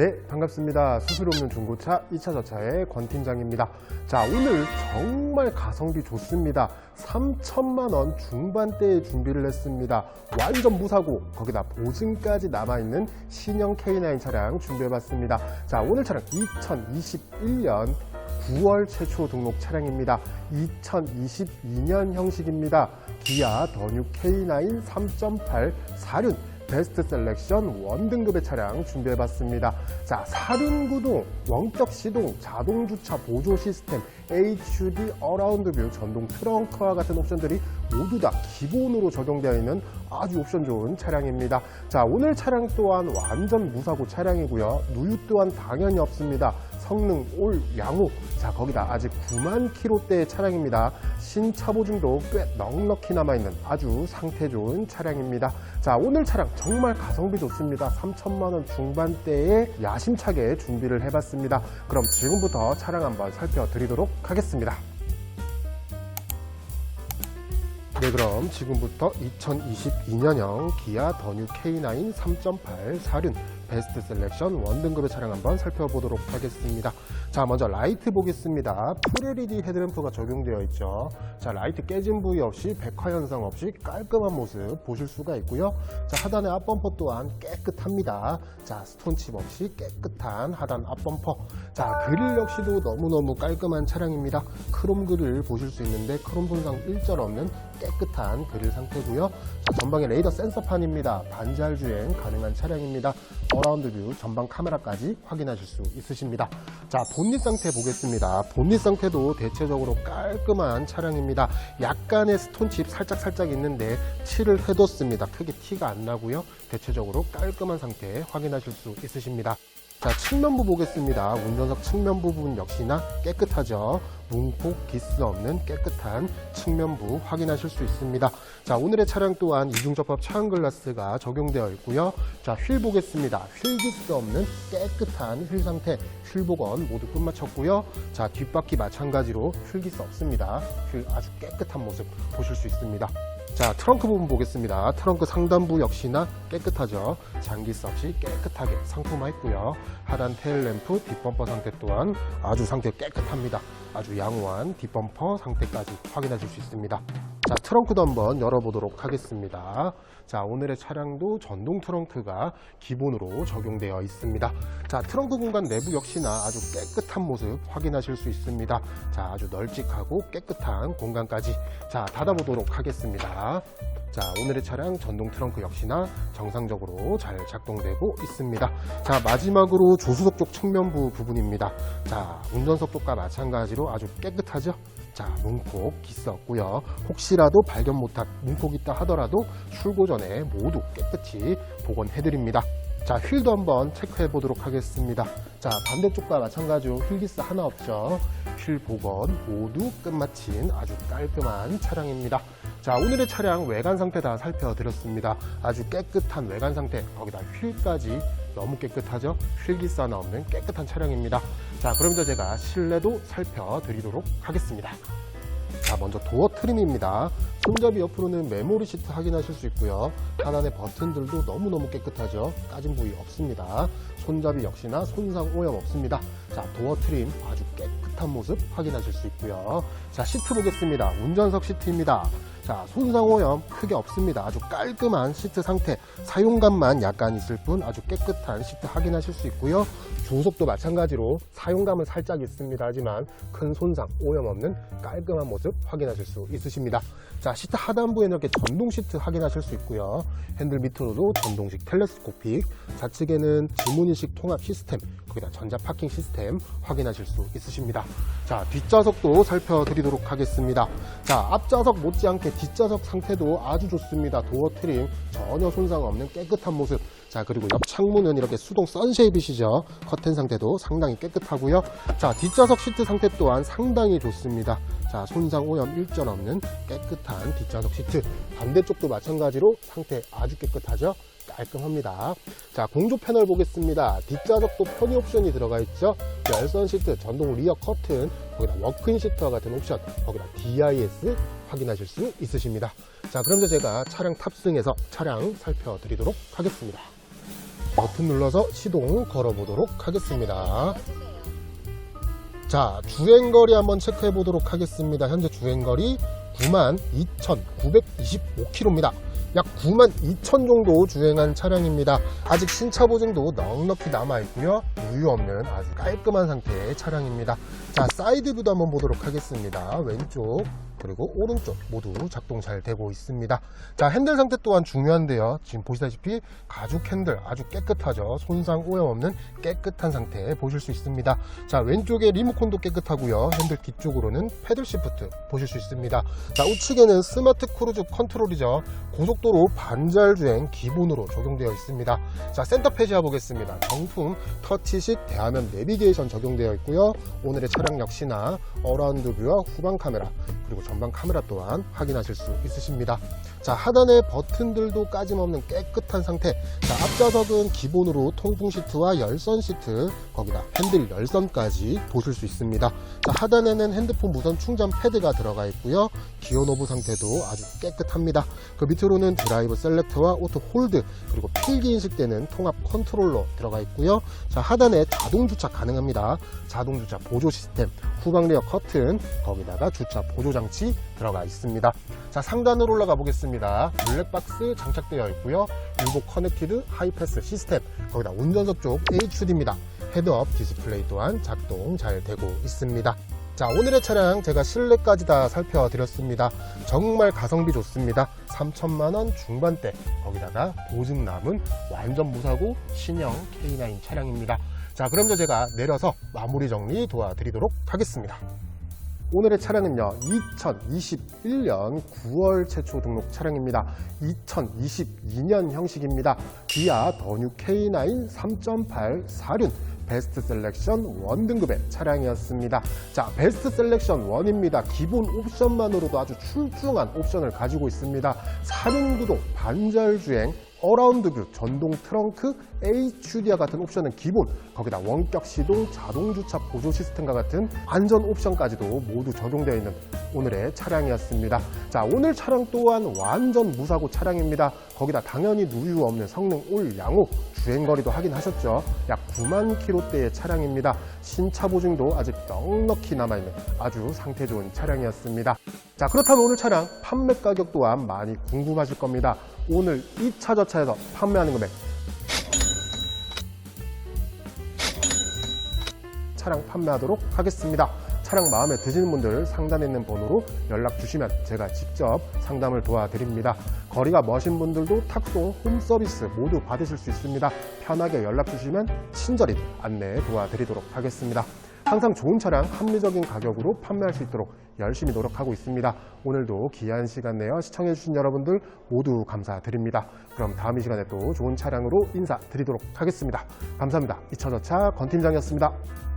네, 반갑습니다. 수수료 없는 중고차 2차 저차의 권 팀장입니다. 자, 오늘 정말 가성비 좋습니다. 3천만 원 중반대에 준비를 했습니다. 완전 무사고 거기다 보증까지 남아있는 신형 K9 차량 준비해봤습니다. 자, 오늘 차량 2021년 9월 최초 등록 차량입니다. 2022년 형식입니다. 기아 더뉴 K9 3.8 사륜 베스트 셀렉션 원등급의 차량 준비해봤습니다. 자, 사륜구동, 원격 시동, 자동 주차 보조 시스템, HUD 어라운드 뷰, 전동 트렁크와 같은 옵션들이 모두 다 기본으로 적용되어 있는 아주 옵션 좋은 차량입니다. 자, 오늘 차량 또한 완전 무사고 차량이고요. 누유 또한 당연히 없습니다. 성능 올 양호. 자, 거기다 아직 9만 킬로대의 차량입니다. 신차 보증도 꽤 넉넉히 남아있는 아주 상태 좋은 차량입니다. 자, 오늘 차량 정말 가성비 좋습니다. 3천만 원 중반대에 야심차게 준비를 해봤습니다. 그럼 지금부터 차량 한번 살펴드리도록 하겠습니다. 네, 그럼 지금부터 2022년형 기아 더뉴 K9 3.8 사륜 베스트 셀렉션 원등급의 차량 한번 살펴보도록 하겠습니다. 자, 먼저 라이트 보겠습니다. 풀 LED 헤드램프가 적용되어 있죠. 자, 라이트 깨진 부위 없이 백화 현상 없이 깔끔한 모습 보실 수가 있고요. 자, 하단의 앞범퍼 또한 깨끗합니다. 자, 스톤칩 없이 깨끗한 하단 앞범퍼. 자, 그릴 역시도 너무너무 깔끔한 차량입니다. 크롬 그릴 보실 수 있는데 크롬 손상 일절 없는 깨끗한 그릴 상태고요. 자, 전방에 레이더 센서판입니다. 반잘 주행 가능한 차량입니다. 어라운드 뷰 전방 카메라까지 확인하실 수 있으십니다. 자, 본닛 상태 보겠습니다. 본닛 상태도 대체적으로 깔끔한 차량입니다. 약간의 스톤칩 살짝살짝 있는데 칠을 해뒀습니다. 크게 티가 안 나고요. 대체적으로 깔끔한 상태 확인하실 수 있으십니다. 자, 측면부 보겠습니다. 운전석 측면부 부분 역시나 깨끗하죠. 문콕 기스 없는 깨끗한 측면부 확인하실 수 있습니다. 자, 오늘의 차량 또한 이중접합 차양 글라스가 적용되어 있고요. 자, 휠 보겠습니다. 휠 기스 없는 깨끗한 휠 상태, 휠 복원 모두 끝마쳤고요. 자, 뒷바퀴 마찬가지로 휠 기스 없습니다. 휠 아주 깨끗한 모습 보실 수 있습니다. 자, 트렁크 부분 보겠습니다. 트렁크 상단부 역시나 깨끗하죠. 장기스 없이 깨끗하게 상품화했고요. 하단 테일램프, 뒷범퍼 상태 또한 아주 상태 깨끗합니다. 아주 양호한 뒷범퍼 상태까지 확인하실 수 있습니다. 자, 트렁크도 한번 열어보도록 하겠습니다. 자, 오늘의 차량도 전동 트렁크가 기본으로 적용되어 있습니다. 자, 트렁크 공간 내부 역시나 아주 깨끗한 모습 확인하실 수 있습니다. 자, 아주 널찍하고 깨끗한 공간까지 자, 닫아보도록 하겠습니다. 자, 오늘의 차량 전동 트렁크 역시나 정상적으로 잘 작동되고 있습니다. 자, 마지막으로 조수석 쪽 측면부 부분입니다. 자, 운전석 쪽과 마찬가지로 아주 깨끗하죠? 자, 문콕 기스 없고요. 혹시라도 발견 못한 문콕 있다 하더라도 출고 전에 모두 깨끗이 복원해 드립니다. 자, 휠도 한번 체크해 보도록 하겠습니다. 자, 반대쪽과 마찬가지로 휠기스 하나 없죠. 휠 복원 모두 끝마친 아주 깔끔한 차량입니다. 자, 오늘의 차량 외관 상태 다 살펴드렸습니다. 아주 깨끗한 외관 상태, 거기다 휠까지 너무 깨끗하죠? 휠기스 하나 없는 깨끗한 차량입니다. 자, 그럼 이제 제가 실내도 살펴드리도록 하겠습니다. 자, 먼저 도어 트림입니다. 손잡이 옆으로는 메모리 시트 확인하실 수 있고요. 하단의 버튼들도 너무너무 깨끗하죠. 까진 부위 없습니다. 손잡이 역시나 손상 오염 없습니다. 자, 도어 트림 아주 깨끗한 모습 확인하실 수 있고요. 자, 시트 보겠습니다. 운전석 시트입니다. 자, 손상 오염 크게 없습니다. 아주 깔끔한 시트 상태. 사용감만 약간 있을 뿐 아주 깨끗한 시트 확인하실 수 있고요. 조석도 마찬가지로 사용감은 살짝 있습니다. 하지만 큰 손상, 오염 없는 깔끔한 모습 확인하실 수 있으십니다. 자, 시트 하단부에는 이렇게 전동 시트 확인하실 수 있고요. 핸들 밑으로도 전동식 텔레스코픽, 좌측에는 지문인식 통합 시스템, 거기다 전자 파킹 시스템 확인하실 수 있으십니다. 자, 뒷좌석도 살펴드리도록 하겠습니다. 자, 앞좌석 못지않게 뒷좌석 상태도 아주 좋습니다. 도어 트림 전혀 손상 없는 깨끗한 모습. 자, 그리고 옆 창문은 이렇게 수동 선쉐입이시죠. 커튼 상태도 상당히 깨끗하고요. 자, 뒷좌석 시트 상태 또한 상당히 좋습니다. 자, 손상 오염 일절 없는 깨끗한 뒷좌석 시트. 반대쪽도 마찬가지로 상태 아주 깨끗하죠. 깔끔합니다. 자, 공조 패널 보겠습니다. 뒷좌석도 편의 옵션이 들어가 있죠. 열선 시트, 전동 리어 커튼, 거기다 워크인 시트와 같은 옵션, 거기다 DIS 확인하실 수 있으십니다. 자, 그럼 이제 제가 차량 탑승해서 차량 살펴드리도록 하겠습니다. 버튼 눌러서 시동 걸어보도록 하겠습니다. 자, 주행거리 한번 체크해 보도록 하겠습니다. 현재 주행거리 92,925km입니다. 약 9만 2천 정도 주행한 차량입니다. 아직 신차 보증도 넉넉히 남아있고요. 우유 없는 아주 깔끔한 상태의 차량입니다. 자, 사이드 뷰도 한번 보도록 하겠습니다. 왼쪽 그리고 오른쪽 모두 작동 잘 되고 있습니다. 자, 핸들 상태 또한 중요한데요. 지금 보시다시피 가죽 핸들 아주 깨끗하죠. 손상 오염 없는 깨끗한 상태 보실 수 있습니다. 자, 왼쪽에 리모컨도 깨끗하고요. 핸들 뒤쪽으로는 패들 시프트 보실 수 있습니다. 자, 우측에는 스마트 크루즈 컨트롤이죠. 고속도로 반절 주행 기본으로 적용되어 있습니다. 자, 센터 페이지와 보겠습니다. 정품 터치식 대화면 내비게이션 적용되어 있고요. 오늘의 차량 역시나 어라운드 뷰와 후방 카메라 그리고 전방 카메라 또한 확인하실 수 있으십니다. 자, 하단의 버튼들도 까짐없는 깨끗한 상태. 자, 앞좌석은 기본으로 통풍 시트와 열선 시트, 거기다 핸들 열선까지 보실 수 있습니다. 자, 하단에는 핸드폰 무선 충전 패드가 들어가 있고요. 기어 노브 상태도 아주 깨끗합니다. 그 밑으로는 드라이브 셀렉터와 오토 홀드, 그리고 필기 인식되는 통합 컨트롤러 들어가 있고요. 자, 하단에 자동 주차 가능합니다. 자동 주차 보조 시스템, 후방 리어 커튼, 거기다가 주차 보조 장치 들어가 있습니다. 자, 상단으로 올라가 보겠습니다. 블랙박스 장착되어 있고요. 유복 커넥티드 하이패스 시스템, 거기다 운전석 쪽 HUD입니다. 헤드업 디스플레이 또한 작동 잘 되고 있습니다. 자, 오늘의 차량 제가 실내까지 다 살펴드렸습니다. 정말 가성비 좋습니다. 3천만원 중반대, 거기다가 보증 남은 완전 무사고 신형 K9 차량입니다. 자, 그럼 이제 제가 내려서 마무리 정리 도와드리도록 하겠습니다. 오늘의 차량은요, 2021년 9월 최초 등록 차량입니다. 2022년 형식입니다. 기아 더뉴 K9 3.8 4륜 베스트 셀렉션 1등급의 차량이었습니다. 자, 베스트 셀렉션 1입니다. 기본 옵션만으로도 아주 출중한 옵션을 가지고 있습니다. 사륜구동, 반절주행, 어라운드 뷰, 전동 트렁크, HUD와 같은 옵션은 기본, 거기다 원격 시동, 자동 주차 보조 시스템과 같은 안전 옵션까지도 모두 적용되어 있는 오늘의 차량이었습니다. 자, 오늘 차량 또한 완전 무사고 차량입니다. 거기다 당연히 누유 없는 성능 올 양호, 주행거리도 확인하셨죠? 약 9만 킬로대의 차량입니다. 신차 보증도 아직 넉넉히 남아있는 아주 상태 좋은 차량이었습니다. 자, 그렇다면 오늘 차량 판매 가격 또한 많이 궁금하실 겁니다. 오늘 이차 저차에서 판매하는 금액 차량 판매하도록 하겠습니다. 차량 마음에 드시는 분들 상단에 있는 번호로 연락 주시면 제가 직접 상담을 도와드립니다. 거리가 머신 분들도 탁송, 홈서비스 모두 받으실 수 있습니다. 편하게 연락 주시면 친절히 안내 도와드리도록 하겠습니다. 항상 좋은 차량 합리적인 가격으로 판매할 수 있도록 열심히 노력하고 있습니다. 오늘도 귀한 시간 내어 시청해주신 여러분들 모두 감사드립니다. 그럼 다음 이 시간에 또 좋은 차량으로 인사드리도록 하겠습니다. 감사합니다. 이차저차 건팀장이었습니다.